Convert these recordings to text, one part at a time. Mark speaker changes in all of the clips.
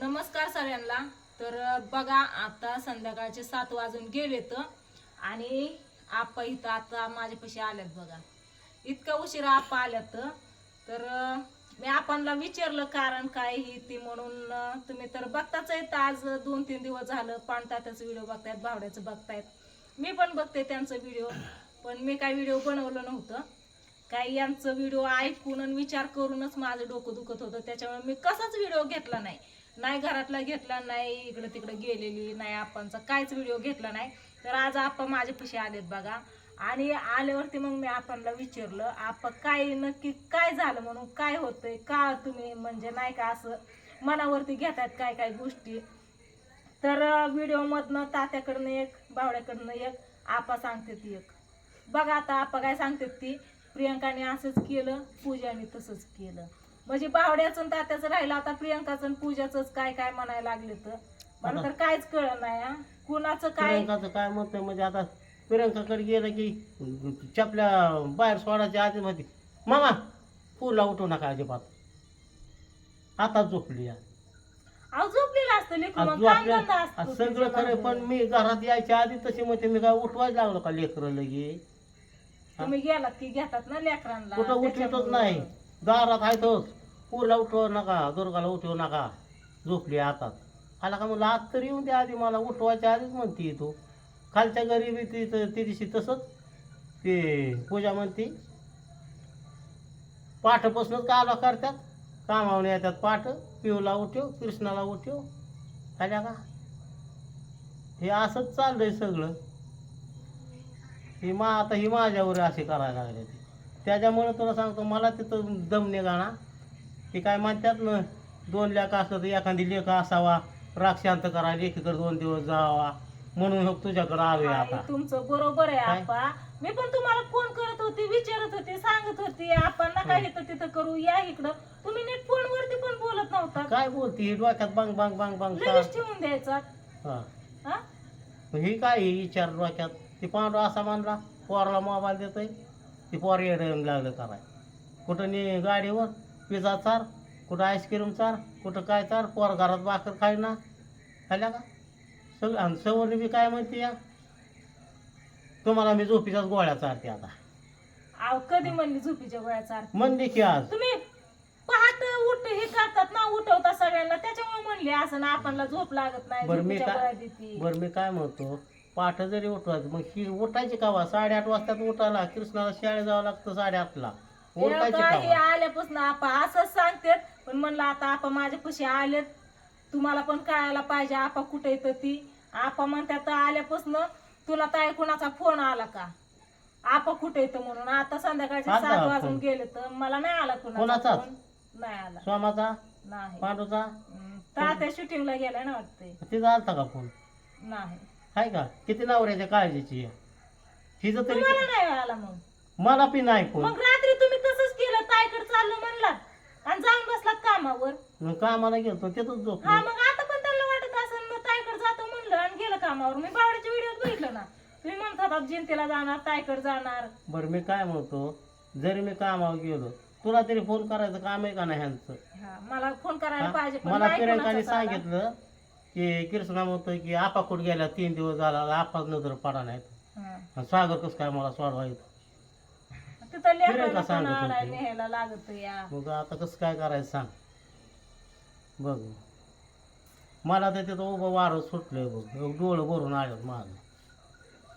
Speaker 1: नमस्कार सगळ्यांना. तर बघा आता संध्याकाळचे सात वाजून गेलेत आणि आपा इथं आता माझ्यापाशी आल्यात बघा. इतका उशिरा आपा आल्यात. तर मी आपणला विचारलं कारण काय ही ती म्हणून तुम्ही तर बघताच आहेत आज दोन तीन दिवस झालं पाणतातच व्हिडिओ बघतायत भावड्याचं बघतायत. मी पण बघते त्यांचं व्हिडिओ पण मी काय व्हिडिओ बनवलं नव्हतं. काही यांचं व्हिडिओ ऐकून आणि विचार करूनच माझं डोकं दुखत होतं त्याच्यामुळे मी कसाच व्हिडिओ घेतला नाही. नाही घरातला घेतला नाही इकडं तिकडं गेलेली नाही आपणचा काहीच व्हिडिओ घेतला नाही. तर आज आपण माझ्यापाशी आलेत बघा. आणि आल्यावरती मग मी आपणला विचारलं आपण काय नक्की काय झालं म्हणून? काय होतंय? का तुम्ही म्हणजे नाही का असं मनावरती घेतात काय काय गोष्टी? तर व्हिडिओमधनं तात्याकडनं एक बावड्याकडनं एक आपा सांगते ती एक. बघा आता आपा काय सांगतात ती. प्रियंकाने असंच केलं पूजाने तसंच केलं. म्हणजे बावड्याचं तात्याचं राहिलं आता प्रियंकाचं आणि पूजाचंच काय काय म्हणायला लागले तर मला तर काहीच कळलं नाही हा. कुणाचं काय
Speaker 2: प्रियंकाचं काय मत आहे म्हणजे आता प्रियंकाकडे गेलं की चपल्या बाहेर सोडायच्या आधी मध्ये मामा फुला उठू नका अजिबात आता झोपली या.
Speaker 1: अहो झोपलेलं असतं लेकरं
Speaker 2: आज
Speaker 1: मग
Speaker 2: झोपल्या
Speaker 1: कामधंदा असतो
Speaker 2: आज सगळं खरं पण. मी घरात यायच्या आधी तशी म्हणते मी काय उठवायला लागलो का लेकरं लगे
Speaker 1: तुम्ही गेलात की घेतात ना लेकरांना
Speaker 2: कुठं उठवतच
Speaker 1: त्याच्यामुळं.
Speaker 2: नाही दारात आहे तोच पुरला उठवू नका दुर्गाला उठवू नका. झोपली हातात आला का म्हणलं आत तरी येऊन द्या आधी मला उठवायच्या आधीच म्हणते तू. खालच्या घरी बी ती ती दिवशी तसंच. ते पूजा म्हणते पाठपासूनच काला करतात. कामावून येतात पाठ. पिऊला उठव कृष्णाला उठव. आल्या का? हे असंच चाललंय सगळं. ही मा आता ही माझ्यावर असे करायला लागले त्याच्यामुळे तुला सांगतो मला तिथं दम निघाणा ते काय म्हणतात ना दोन लेख असलं तर एखादी लेख असावा राग शांत करायला एकीकडे दोन दिवस जावा म्हणून हो तुझ्याकडे आलोय आता.
Speaker 1: तुमचं बरोबर आहे
Speaker 2: काय?
Speaker 1: आपा मी पण तुम्हाला फोन करत होते विचारत होते सांगत होते आपण ना काय इथं तिथं करू या इकडं. तुम्ही नीट फोनवरती पण बोलत नव्हता.
Speaker 2: काय बोलती? ही डोक्यात बांग बांग बांग बांग
Speaker 1: लगेच ठेवून द्यायचा.
Speaker 2: हा.
Speaker 1: हा?
Speaker 2: ही काय ही विचार डोक्यात? ती पांडू असा मानला पोराला मोबाईल देतोय ती पोर येडं लागलं कराय कुठं ने गाडीवर? पिझ्झा चार कुठं आईस्क्रीम चार कुठं काय चार पोर घरात भाकर खाय ना खाल्ल्या का? सगळं आणि सवरणी बी काय म्हणते या? तुम्हाला मी झोपीच्याच गोळ्या चारते आता.
Speaker 1: कधी म्हणली झोपीच्या गोळ्याचा अर्थ
Speaker 2: म्हणली की आज.
Speaker 1: तुम्ही पहाट उठ हे करतात ना उठवता सगळ्यांना. त्याच्यामुळे म्हणले असं ना आपणला झोप लागत नाही
Speaker 2: बरं मी
Speaker 1: झोपीच्या गोळ्या
Speaker 2: काय
Speaker 1: देते.
Speaker 2: बरं मी काय म्हणतो पाठ जरी उठवायचं मग ही उठायची कावा साडेआठ वाजता उठायला. कृष्णाला शाळेत जावं लागतं साडेआठला. उठायची
Speaker 1: काही
Speaker 2: कावा
Speaker 1: आल्यापासून आपा असंच सांगतेत पण म्हणलं आता आपा माझ्यापाशी आलेत. तुम्हाला पण कळायला पाहिजे आपा कुठे येतं ती. आपा म्हणतात आल्यापासून तुला ताई कुणाचा फोन आला का? आपा कुठे येतं म्हणून? आता संध्याकाळचे सात. वाजून गेले तर मला नाही आला कुणाचा
Speaker 2: कोणाचाच?
Speaker 1: नाही आला.
Speaker 2: स्वामाचा?
Speaker 1: नाही.
Speaker 2: पांडूचा?
Speaker 1: हम्म, तात्या शूटिंगला गेलाय ना वाटतंय.
Speaker 2: तिचा आलता का फोन?
Speaker 1: नाही.
Speaker 2: आहे का? किती नवऱ्याच्या काळजीची आहे. हिचं तरी
Speaker 1: तुम्हाला नाही आला मग.
Speaker 2: मला बी नाही फोन.
Speaker 1: मग रात्री तुम्ही तसंच केलं ताईकडे चाललं म्हणलात आणि जाऊन बसलात कामावर.
Speaker 2: मग कामाला गेलो तिथंच
Speaker 1: हा
Speaker 2: झोपलो
Speaker 1: मग आता पण त्यांना वाटत असेल मग ताईकडे जातो म्हणलं आणि गेलं कामावर. मी बावड्याच्या व्हिडिओ बघितलं ना. तुम्ही म्हणत होता जयंतीला जाणार ताईकडे जाणार.
Speaker 2: बरं मी काय म्हणतो जरी मी कामावर गेलो तुला तरी फोन करायचं काम आहे का नाही ह्यांचं?
Speaker 1: हा, मला फोन करायला
Speaker 2: हा?
Speaker 1: पाहिजे पण
Speaker 2: मला
Speaker 1: नाही
Speaker 2: प्रियंकाने. सांगितलं की कृष्णा म्हणतोय की आपा कुठं गेला तीन दिवस झाला आपा नजर पडा नाहीत.
Speaker 1: हा.
Speaker 2: आणि सागर कसं काय मला सोडवा येतं
Speaker 1: तिथं लेकराला
Speaker 2: प्रियंका
Speaker 1: पण
Speaker 2: सांगत होती.
Speaker 1: आणायला न्यायला लागत या.
Speaker 2: मग आता कसं काय करायचं सांग. बघ. मला तर तिथं उभं वारं सुटलंय बघ. डोळं भरून आलं माझं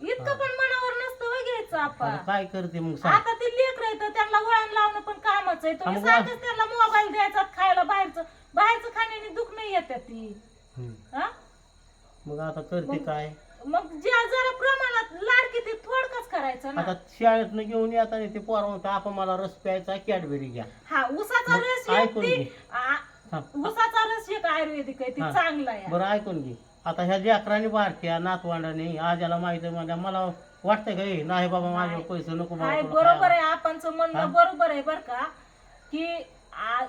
Speaker 1: इतकं पण मनावर नसतं वय घ्यायचं
Speaker 2: आता
Speaker 1: आपण
Speaker 2: काय करते मग सांग.
Speaker 1: आता ते लेकर येतं त्यांना वळण लावणं पण कामच आहे. तुम्ही
Speaker 2: मग
Speaker 1: सारखंच त्यांना मोबाईल द्यायचा खायला बाहेरचं. बाहेरचं खाण्याने दुख नाही येत ती.
Speaker 2: हम्म.
Speaker 1: हा?
Speaker 2: मग आता करते काय?
Speaker 1: मग ज्या जरा प्रमाणात लाडकी ते थोडकच करायचं ना
Speaker 2: आता शाळेतनं घेऊन येताना ते पोर म्हणतो आपण मला रस प्यायचा कॅडबेरी घ्या
Speaker 1: हा उसाचा
Speaker 2: मग
Speaker 1: रस एक
Speaker 2: ऐकून
Speaker 1: ती-
Speaker 2: घे.
Speaker 1: आ-
Speaker 2: हा.
Speaker 1: उसाचा रस एक आयुर्वेदिक आहे ती
Speaker 2: हा.
Speaker 1: चांगला आहे
Speaker 2: बरं ऐकून घे आता ह्या लेकरांनी बारक्या नातवांडाने आजाला माहिती म्हणजे मला वाटतंय का हे नाही बाबा
Speaker 1: नाही.
Speaker 2: पैसे नको तुला
Speaker 1: बरोबर
Speaker 2: खायला.
Speaker 1: आहे आपणच
Speaker 2: हा?
Speaker 1: म्हणणं बरोबर आहे बर का की आ-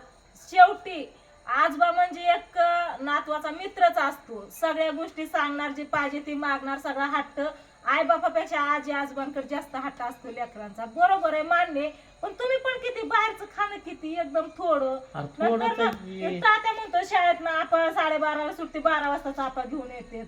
Speaker 1: शेवटी आजबा म्हणजे एक अं, नातवाचा मित्रच असतो. सगळ्या गोष्टी सांगणार जे पाहिजे ते मागणार सगळा हट्ट आई बापापेक्षा आजी आजोबांकडे जास्त हट्ट असतो लेकरांचा. बरोबर आहे मान्य. पण तुम्ही पण किती बाहेरचं खाणं किती एकदम थोडं.
Speaker 2: अरे थोडं
Speaker 1: नंतर
Speaker 2: तर
Speaker 1: मग
Speaker 2: ये.
Speaker 1: तात्या म्हणतो शाळेत ना आपण साडेबाराला सुट्टी बारा वाजता आपा घेऊन येते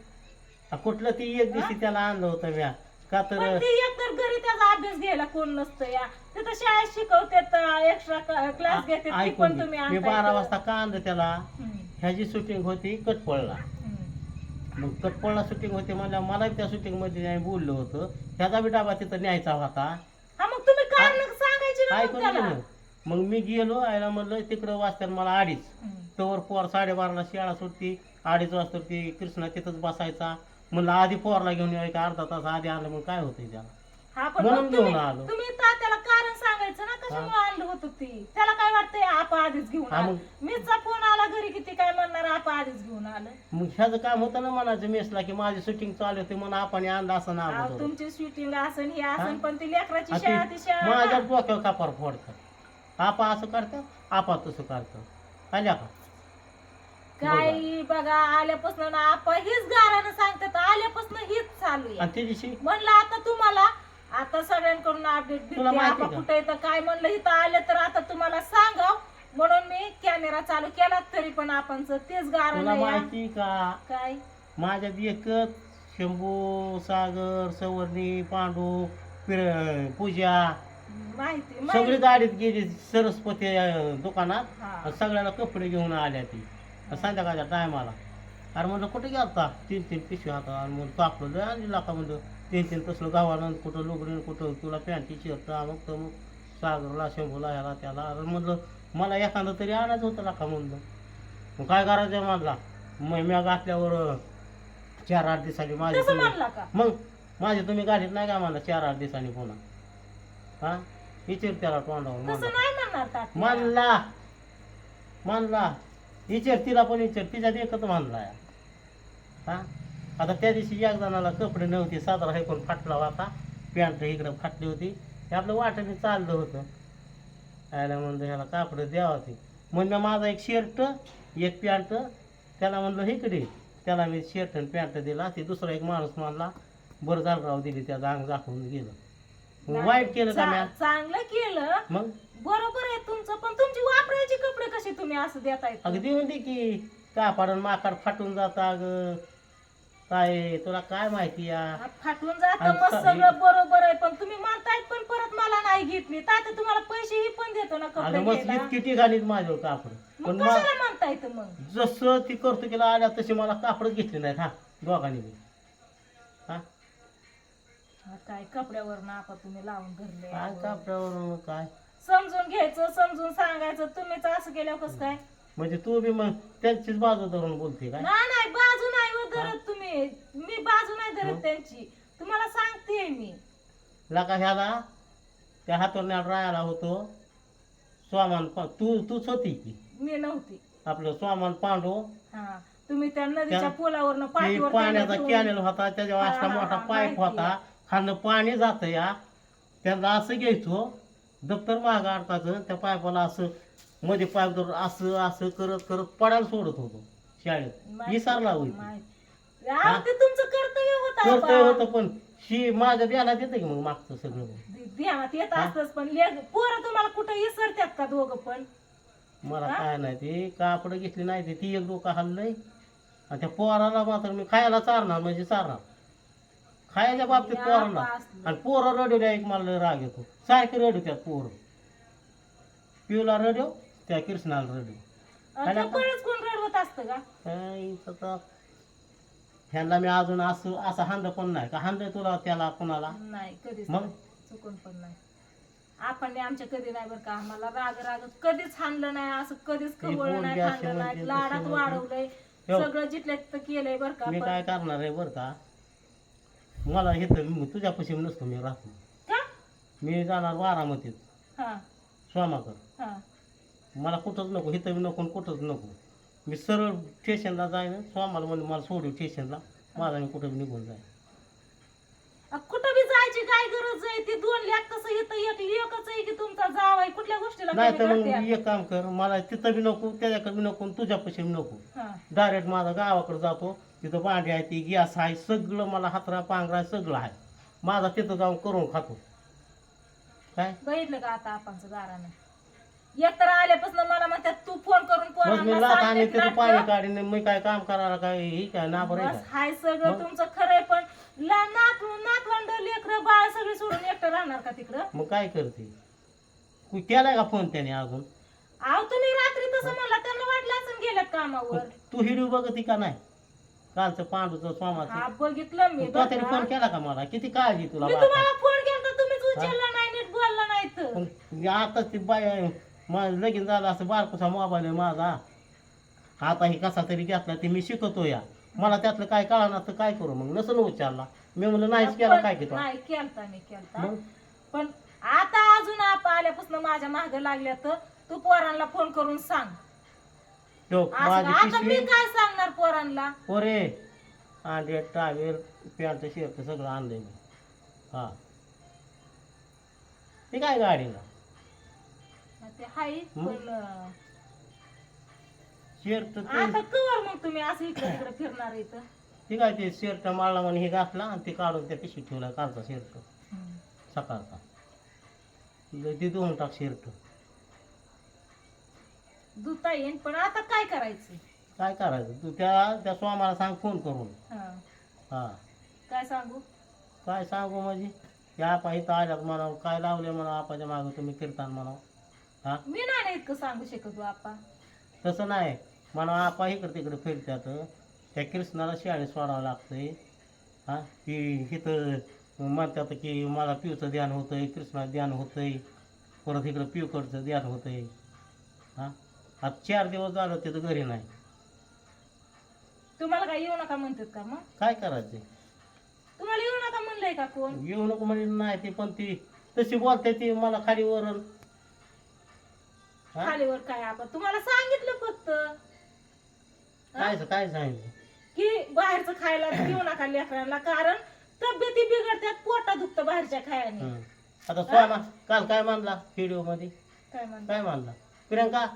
Speaker 2: आ, कुठलं ती एक दिवशी त्याला आणलं होतं म्या. का तर
Speaker 1: पण ती एकतर घरी त्याचा अभ्यास घ्यायला कोण नसतं या. तिथं शाळेत शिकवतात एक्स्ट्रा क्लास घेतात ती
Speaker 2: ऐकून
Speaker 1: पण
Speaker 2: घे.
Speaker 1: तुम्ही
Speaker 2: मी बारा. वाजता का आणलं त्याला?
Speaker 1: हम्म,
Speaker 2: ह्याची शूटिंग होती कटपळला.
Speaker 1: हम्म.
Speaker 2: मग कटपळला शूटिंग होती मला मला त्या शूटिंगमध्ये नाही बोललो होतं. ह्याचा बी डाबा तिथं न्यायचा होता.
Speaker 1: हा मग तुम्ही कारण सांगायची ना मग
Speaker 2: ऐकून
Speaker 1: त्याला?
Speaker 2: गेलं मग मी गेलो आयला म्हणलं तिकडं वाजतात मला अडीच.
Speaker 1: हम्म.
Speaker 2: तवर पोर साडेबाराला शाळा सुटती अडीच वाजता ती कृष्णा तिथंच बसायचा. म्हणलं आधी पोरला घेऊन यायचं का अर्धा तास? आधी आलं मग काय होतंय त्याला?
Speaker 1: हा पण
Speaker 2: म्हणून
Speaker 1: मग
Speaker 2: घेऊन
Speaker 1: तुम्ही
Speaker 2: आलो.
Speaker 1: तुम्ही तात्याला कारण सांगायचं ना कशामुळे आणलं होतं ती? त्याला काय वाटतंय आपा आधीच घेऊन
Speaker 2: हा
Speaker 1: आलं.
Speaker 2: मग-
Speaker 1: मीचा फोन आला घरी किती काय म्हणणार आपा आधीच घेऊन आलं.
Speaker 2: मग ह्याचं काम होतं ना म्हणायचं मेसला की माझी शूटिंग चालू होती म्हणून आपण आणलं असं ना
Speaker 1: अहो, तुमची शूटिंग असन ही असन
Speaker 2: हा?
Speaker 1: पण ती लेकराची शाळा
Speaker 2: ते
Speaker 1: ती शाळा.
Speaker 2: माझ्या. डोक्यावर कापार फोडतात. आपा असं करतात आपा तसं करतात. आल्या का?
Speaker 1: काही बघा आल्यापासून ना आपा हीच गारानं सांगतात आल्यापासून हीच चालू आहे.
Speaker 2: आणि त्या दिवशी?
Speaker 1: म्हणलं आता तुम्हाला आता सगळ्यांकडून अपडेट
Speaker 2: तुला
Speaker 1: भेटते
Speaker 2: माहिती
Speaker 1: आपा
Speaker 2: का?
Speaker 1: कुठे तर काय म्हणलं इथं आले तर आता तुम्हाला सांगाव. म्हणून मी कॅमेरा चालू केला तरी पण आपण तेच
Speaker 2: तुला
Speaker 1: गारण
Speaker 2: माहिती का?
Speaker 1: काय?
Speaker 2: माझ्यात एकच शंभू सागर सवर्णी पांडू पिर- पूजा.
Speaker 1: माहिती
Speaker 2: सगळी
Speaker 1: माहिती.
Speaker 2: गाडीत गेली सरस्वती अं, दुकानात.
Speaker 1: हा.
Speaker 2: सगळ्याला कपडे घेऊन आल्या ती. आणि संध्याकाळच्या टायमाला अरे म्हणलं कुठे गेलता? तीन तीन पिशवी आता आणि म्हणून कापलं लय आणली लाका म्हणलं. तीन तीन तसलं गावानं कुठं लुगडीन कुठं तुला पॅन्टी शर्ट मग तर मग सागरला शंभूला ह्याला त्याला. अरे म्हणलं मला एखादं तरी आणायचं होतं लाका म्हणलं? मग काय करायचं म्हणला मग मी घातल्यावर चार आठ दिवसांनी माझी तुम्ही
Speaker 1: म्हणला का?
Speaker 2: मग माझे तुम्ही गाडीत नाही का मला चार आठ दिवसांनी पुन्हा? हा? विचार त्याला तोंडावर
Speaker 1: तसं
Speaker 2: म्हणला.
Speaker 1: नाही
Speaker 2: विचार तिला पण विचार तिच्या एकच मानला हा? आता त्या दिवशी एक जणाला कपडे नव्हते साधारण हायकून फाटला होता पॅन्ट इकडं फाटली होती. ते आपलं वाटाने चाललं होतं. यायला म्हणलं ह्याला कापडं द्यावा ते म्हणलं माझा एक शर्ट एक पॅन्ट. त्याला म्हणलं इकडे. त्याला मी शर्ट आणि पॅन्ट दिला. ते दुसरा एक माणूस मानला बरं झालं राव दिली त्याचं अंग दाखवून गेलं. वाईट केलं का
Speaker 1: चा-
Speaker 2: म्या
Speaker 1: चांगलं केलं.
Speaker 2: मग?
Speaker 1: बरोबर आहे तुमचं पण तुमची वापरायची कपडे कसे तुम्ही असं देताय
Speaker 2: अगं देऊन दे की. कापड आणि माकड फाटून जात अगं? काय तुला काय माहिती या?
Speaker 1: फाटून जात
Speaker 2: आणि
Speaker 1: मग
Speaker 2: सा-
Speaker 1: सगळं बरोबर आहे पण तुम्ही म्हणतायत पण परत मला नाही घेतली तात्या तुम्हाला पैसेही पण देतो ना कपडे
Speaker 2: अगं मग
Speaker 1: घ्यायला.
Speaker 2: इतकी ठिकाणीच माझ्यावर कापड. पण
Speaker 1: मग
Speaker 2: मा-
Speaker 1: कशाला म्हणतायत मग?
Speaker 2: जसं ती करतो केला आल्या तशी मला कापडच घेतली नाहीत हा दोघांनी. बी.
Speaker 1: काय कपड्यावर ना आपण तुम्ही लावून धरले
Speaker 2: काय काय?
Speaker 1: समजून घ्यायचं समजून सांगायचं. तुम्हीच असं केल्यावर कसं काय?
Speaker 2: म्हणजे तू बी मग त्यांचीच बाजू धरून बोलते काय?
Speaker 1: नाही नाही बाजू नाही हो धरत तुम्ही. मी बाजू नाही? धरत त्यांची. तुम्हाला सांगते मी.
Speaker 2: लका ह्याला त्या हातोरण्याला राहायला होतो. स्वामान पा- तू तूच होती की?
Speaker 1: मी नव्हती.
Speaker 2: आपलं स्वामान पांडू.
Speaker 1: हा तुम्ही त्या नदीच्या
Speaker 2: त्या-
Speaker 1: पुलावरनं
Speaker 2: ते
Speaker 1: पाठीवर
Speaker 2: पाण्याचा कॅनेल होता त्याच्यावर
Speaker 1: हा,
Speaker 2: असा
Speaker 1: हा,
Speaker 2: मोठा
Speaker 1: हा,
Speaker 2: पाईप
Speaker 1: माहिती
Speaker 2: होता. खालनं पाणी जातं या. त्यांना असं घ्यायचो दप्तर मागं अडकायचं त्या पाईपाला असं मध्ये पाईप धरून असं असं करत करत पडायला सोडत होतो शाळेत. विसरला
Speaker 1: ते तुमचं कर्तव्य होतं
Speaker 2: करतोय. होतं पण शी माझ्या ध्यानात येतं की मग मागचं सगळं?
Speaker 1: ध- ध्यानात येत
Speaker 2: हा?
Speaker 1: असतच पण लेक- पोरं तुम्हाला कुठं विसरतात का दोघं पण?
Speaker 2: मला
Speaker 1: हा?
Speaker 2: काय नाही ते कापडं घेतली नाही ते ती एक डोकं हल्लंय आणि त्या पोराला मात्र मी खायला चारणार म्हणजे चारणार. खायच्या बाबतीत पोरांना. आणि पोरं रडवल्या एक मला राग येतो. सारखे रडवत्यात पोरं. पिऊला रडव त्या कृष्णाला रडव?
Speaker 1: बरंच कोण रडवत असतं का?
Speaker 2: काय ह्यांना मी अजून असं असं हांद पण नाही. का हांद तुला त्याला कोणाला?
Speaker 1: नाही कधीच
Speaker 2: मग?
Speaker 1: चुकून पण नाही. आपण आमच्या कधी नाही बरं का. आम्हाला राग राग कधीच हाणलं नाही असं कधीच खवळलं नाही हाणलं लाडात. वाढवलंय. सगळं जिथल्या तिथं केलंय बरं का
Speaker 2: मी काय करणार आहे बरं का? मला इथं तुझ्यापाशी नसतो मी राहतो.
Speaker 1: का?
Speaker 2: मी जाणार बारामतीत.
Speaker 1: हा.
Speaker 2: स्वामाकर
Speaker 1: हा.
Speaker 2: मला कुठंच नको इथं बी नको आणि कुठंच नको. मी सरळ स्टेशनला जाईन स्वामाला म्हणजे मला सोडू स्टेशनला माझा मी कुठं बी निघून जाईन.
Speaker 1: अ, कुठं बी जायची काय गरज आहे? ती दोन लाख कसं येतं? एक लेकच आहे की तुमचा जाव आहे? कुठल्या गोष्टीला
Speaker 2: नाही
Speaker 1: कमी
Speaker 2: तर मग
Speaker 1: करते?
Speaker 2: एक काम कर मला तिथं बी नको त्याच्याकडे बी नको आणि तुझ्यापाशी बी नको.
Speaker 1: हा.
Speaker 2: डायरेक्ट माझा गावाकडे जातो. तिथं भांडी आहे ती गॅस आहे सगळं मला हातरा पांघरा सगळं आहे. माझा तिथं जाऊन करून खातो. काय?
Speaker 1: बघितलं का आता आपणचं गारानं एकतर आल्यापासून मला म्हणतात तू फोन करून
Speaker 2: मग मी
Speaker 1: पोरांना
Speaker 2: आणि तिथं
Speaker 1: नाटकं.
Speaker 2: पाणी काढीन मी काय काम करायला काय ही काय ना बरं
Speaker 1: बस हाय सगळं
Speaker 2: मग?
Speaker 1: तुमचं खरंय पण ला- नात नातवंड लेकर बाळ सगळे सोडून एकटं राहणार का तिकडं?
Speaker 2: मग काय करते? केलाय का फोन त्याने अजून?
Speaker 1: अहो तुम्ही रात्री तसं म्हणला त्यांना वाटलं असं गेल्यात कामावर.
Speaker 2: तू हिडिओ बघती का नाही? कालचं पांडूचं
Speaker 1: हा
Speaker 2: सोमाचं
Speaker 1: बघितलं मी
Speaker 2: तो त्याने
Speaker 1: बघा.
Speaker 2: फोन केला का मला? किती काळजी तुला
Speaker 1: मी. तुम्हाला फोन केला तुम्हीच उचलला नाही नीट बोलला नाही तर.
Speaker 2: आताच ती बाय माझं लगीन झालं असं बारकोसा मोबाईल आहे माझा. आता हे कसा तरी घेतला ते मी शिकवतो या मला त्यातलं काय कळणार तर काय करू? मग नसून उच्चारला मी म्हणलं नाहीच केला काय की तो
Speaker 1: नाही केलता मी केलता.
Speaker 2: मग?
Speaker 1: पण आता अजून आप आल्यापासून माझ्या माग लागल्या तर तू पोरांना फोन करून सांग.
Speaker 2: तो
Speaker 1: असं-
Speaker 2: माझी
Speaker 1: आता मी
Speaker 2: पिशवी
Speaker 1: काय सांगणार पोरांना?
Speaker 2: पोरे अंडे टावेल पॅन्ट शर्ट सगळं आणलंय मी. हा. ते काय गाडीला?
Speaker 1: ते हाय
Speaker 2: मग?
Speaker 1: पण अं,
Speaker 2: शर्ट
Speaker 1: आता कवर मग तुम्ही असं इकडे तिकडे फिरणार इथं?
Speaker 2: ते काय ते शर्ट माळला म्हणे हे घातला आणि ते काढून त्या पिशवीत ठेवला कालचा शर्ट. सकाळचा. ते दोन टाक शर्ट.
Speaker 1: दुता येईन पण आता काय करायचं?
Speaker 2: काय करायचं? तू त्या त्या स्वामाला सांग फोन करून.
Speaker 1: हा.
Speaker 2: हा.
Speaker 1: काय सांगू?
Speaker 2: काय सांगू म्हणजे त्या आपा इथं आल्यात म्हणा काय लावले म्हणा आपाच्या मागं तुम्ही कीर्तन म्हणा हा?
Speaker 1: मी नाही ना इतकं सांगू शकत आपा.
Speaker 2: तसं नाही. म्हणा आपा इकडे तिकडे फिरत्यात. त्या कृष्णाला शाळेत सोडावं लागतंय. हा? की इथं म्हणतात की मला पिऊचं ध्यान होतंय कृष्णाचं ध्यान होतंय. परत इकडं पिवकडचं ध्यान होतंय. हा? आता चार दिवस झालं तिथं घरी नाही.
Speaker 1: तुम्हाला काय येऊ नका म्हणतात का मग?
Speaker 2: काय करायचं?
Speaker 1: तुम्हाला येऊ नका म्हणलंय का कोण?
Speaker 2: येऊ नको म्हणजे नाही ते पण ती तशी बोलते ती मला खाली वरण. हा?
Speaker 1: खालीवर काय आपण? तुम्हाला सांगितलं फक्त.
Speaker 2: काय काय सांगितलं?
Speaker 1: की बाहेरचं खायला देऊ नका लेकरांना कारण तब्येती बिघडतात पोटा दुखतं बाहेरच्या खायने
Speaker 2: हं. आता काल काय मानला व्हिडिओमध्ये
Speaker 1: काय म्हणतात
Speaker 2: काय मानला? प्रियंका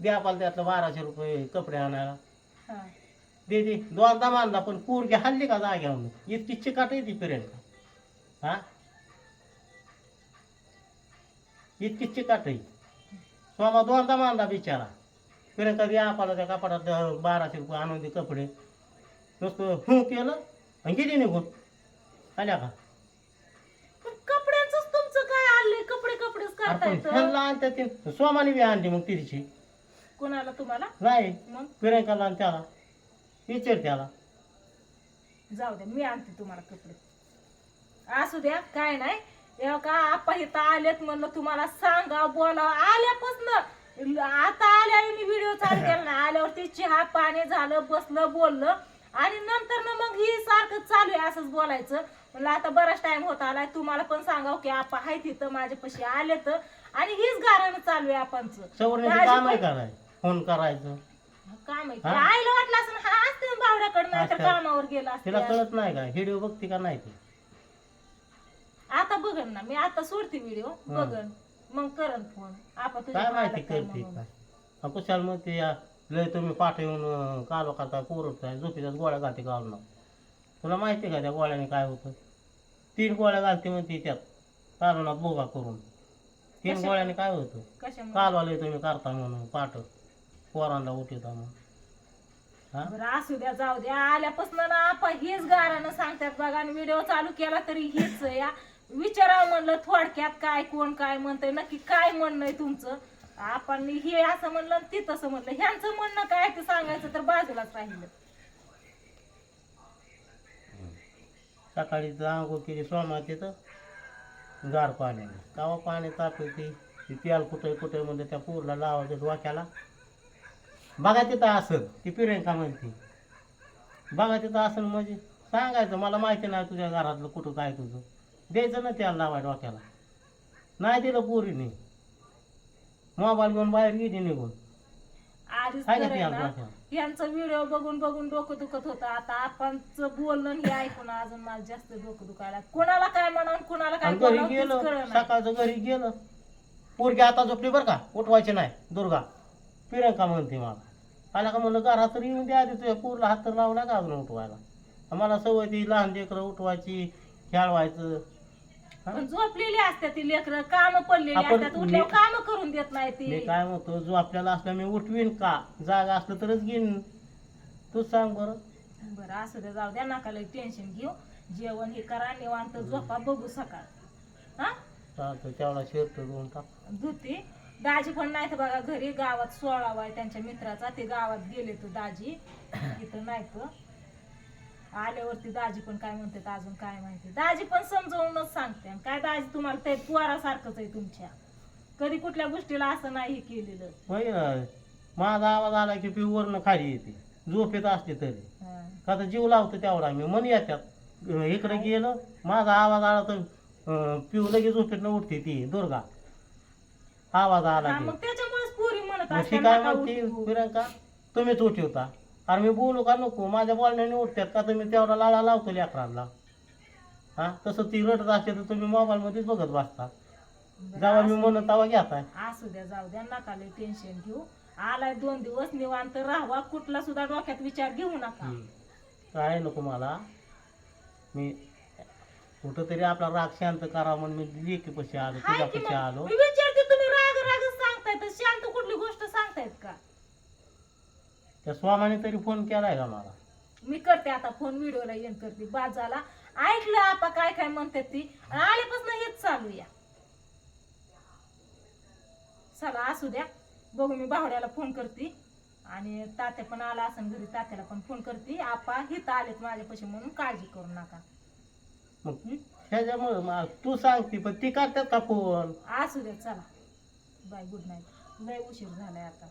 Speaker 2: दे आपल्याला त्यातलं बाराशे रुपये कपडे आणायला.
Speaker 1: हा.
Speaker 2: दे दे. दोनदा मानला पण पोरगी हल्ली का जाग्यावर इतकी चिकाट येते प्रियंका हा? इतकी चिकाट आहे. स्वामा दोनदा मानला बिचारा. प्रियंका दे आपल्याला त्या कपड्यात बाराशे रुपये आणून दे कपडे. नुसतं हू केलं आणि गेली निघून. आल्या का?
Speaker 1: पण कपड्यांचंच तुमचं काय आलंय? कपडे कपडेच करता
Speaker 2: आपण
Speaker 1: येतं
Speaker 2: ह्यांना आणतात ते. स्वामाने बी आणली मग तिची
Speaker 1: कोणाला तुम्हाला?
Speaker 2: नाही
Speaker 1: मग?
Speaker 2: प्रियंकाला आणि त्याला. विचार त्याला.
Speaker 1: जाऊ द्या मी आणते तुम्हाला कपडे. असू द्या काय नाही. का आपा इथं आलेत म्हणलं तुम्हाला सांगा बोला. आल्यापासून आता आल्या मी व्हिडिओ चालू केला ना आल्यावरती चहा पाणी झालं बसलं बोललं. आणि नंतर ना मग ही सारखं चालू आहे असंच बोलायचं. म्हणलं आता बराच टाइम होत आलाय. तुम्हाला पण सांगाव की आपा आहे तिथं माझ्यापाशी आले तर आणि हीच गाणं चालू आहे आपणचं
Speaker 2: फोन करायचं.
Speaker 1: काम आहे.
Speaker 2: हा?
Speaker 1: आईला वाटलं असं हा असते बावड्याकडे नाही तर
Speaker 2: अच्छा.
Speaker 1: कामावर गेला
Speaker 2: तिला
Speaker 1: असते
Speaker 2: कळत नाही का? व्हिडिओ बघते का नाही ती?
Speaker 1: आता बघन ना मी आता सोडते व्हिडिओ बघन. मग करन फोन. आपण
Speaker 2: काय माहिती करते. काय कुशाल मग ते या, लय तुम्ही पाठ येऊन कालो करता पोरताय झोपीच्यात गोळ्या घालते घालून तुला माहिती का त्या गोळ्याने काय होतं? तीन गोळ्या घालते म्हणते त्यात कालवणात बोगा करून. तीन
Speaker 1: कशा-
Speaker 2: गोळ्याने काय होतं?
Speaker 1: कशामुळे?
Speaker 2: कालवाले तुम्ही करता म्हणून पाठ. उठवता म्हणून हा?
Speaker 1: बरं असू द्या जाऊ द्या. आल्यापासून ना आपण हेच गारानं सांगतात बघा आणि व्हिडिओ चालू केला तरी हेच या विचारावं म्हणलं थोडक्यात काय कोण काय म्हणतंय नक्की काय म्हणणं आहे तुमचं? आपण हे असं म्हणलं आणि ते तसं म्हणलं. ह्यांचं म्हणणं काय ते सांगायचं तर बाजूलाच राहिलं.
Speaker 2: सकाळी आंघोळ केली सोमा तिथं गार पाण्याने. कावा पाणी तापवते ती तेल कुठे कुठे म्हणजे त्या पूरला लावायचं डोक्याला. बघा तिथं असं ती प्रियंका म्हणते. बघा तिथं असं म्हणजे सांगायचं मला माहिती नाही तुझ्या घरातलं कुठं काय तुझं. द्यायचं ना त्याला लावाय डोक्याला. नाही दिलं पोरीने. मोबाईल घेऊन बाहेर गेली निघून.
Speaker 1: आधीच ना यांचं व्हिडिओ बघून बघून डोकं दुखत होतं. आता आपणचं बोलणं आणि हे ऐकून अजून मला जास्त डोकं दुखायला कोणाला काय म्हणावं कुणाला काय
Speaker 2: आणि घरी
Speaker 1: बोलावं तेच
Speaker 2: गेलं
Speaker 1: कळेना.
Speaker 2: सकाळचं घरी गेलं. पोरगी आता झोपली बरं का? उठवायची नाही दुर्गा. प्रियंका म्हणते मला. आला का म्हणलं घरात तर येऊन द्या आधी तुझ्या पूरला हात तर लावला का अजून उठवायला. मला सवय ती लहान लेकरं उठवायची खेळवायचं?
Speaker 1: पण झोपलेली असतात ती लेकरं काम पडलेली
Speaker 2: आपण-
Speaker 1: असतात उठल्यावर
Speaker 2: मी-
Speaker 1: काम करून देत नाही
Speaker 2: मी
Speaker 1: ती
Speaker 2: काय म्हणतो जो आपल्याला असला मी उठवीन का? जागा असलं तरच घेईन. तूच सांग बरं.
Speaker 1: बरं असू दे जाऊ द्या नका लई टेन्शन घेऊ. जेवण हे करा निवांत झोपा बघू सकाळ. हा?
Speaker 2: चालतं तेवढा शर्ट दोन टाक.
Speaker 1: धुती. दाजी पण नाही तर बघा घरी गावात सोळावा आहे त्यांच्या मित्राचा ते गावात गेले तर दाजी. इथं नाही तर आल्यावरती दाजी पण काय म्हणतात अजून काय माहिती. दाजी पण समजावूनच सांगते. आणि काय दाजी तुम्हाला ते पोरासारखंच आहे तुमच्या. कधी कुठल्या गोष्टीला असं नाही हे केलेलं.
Speaker 2: होय ना. माझा आवाज आला की पिऊ वरनं खाली येते. झोपेत असली तरी.
Speaker 1: हा.
Speaker 2: का तर जीव लावतो तेवढा मी. मन येतात इकडे गेलं माझा आवाज आला तर अं, पिऊ लगेच झोपेतनं उठते ती दुर्गा. आवाज आला
Speaker 1: हा,
Speaker 2: की.
Speaker 1: मग त्याच्यामुळेच पोरी म्हणत
Speaker 2: मग ती
Speaker 1: असतात
Speaker 2: काय
Speaker 1: नका
Speaker 2: म्हणते?
Speaker 1: उठवू.
Speaker 2: प्रियंका तुम्हीच उठवता. अरे मी बोलू का नको? माझ्या बोलण्याने उठतात का? तुम्ही तेवढा लाळा लावतो लेकरांना हा तसं ती रडत असते तर तुम्ही मोबाईल मध्येच बघत बसता. जेव्हा मी म्हणत तेव्हा घेताय.
Speaker 1: असू द्या जाऊ द्या नका लय टेन्शन घेऊ. आलाय दोन दिवस निवांत राहावा. कुठला सुद्धा डोक्यात विचार घेऊ नका.
Speaker 2: काय नको मला? मी कुठं तरी आपला राग शांत करा म्हणून मी लेकी पशी आलो
Speaker 1: हाय
Speaker 2: तुझ्या
Speaker 1: की मग.
Speaker 2: आलो.
Speaker 1: मी विचारते तुम्ही राग राग सांगताय तर शांत कुठली गोष्ट सांगतायत का?
Speaker 2: त्या स्वामाने तरी फोन केलाय का मला?
Speaker 1: मी करते आता फोन व्हिडिओला येऊन करते. बाजाला ऐकलं आपा काय काय म्हणतात ती. आणि आल्यापासून हेच चालू या चला असू द्या. बघू मी बावड्याला फोन करते. आणि तात्या पण आला असेल घरी तात्याला पण फोन करते. आपा हिथं आलेत माझ्यापाशी म्हणून काळजी करू नका.
Speaker 2: मग ह्याच्यामुळं मा- तू सांगते पण ती करतात का फोन?
Speaker 1: असू द्या चला. बाय गुड नाईट लय उशीर झालाय आता.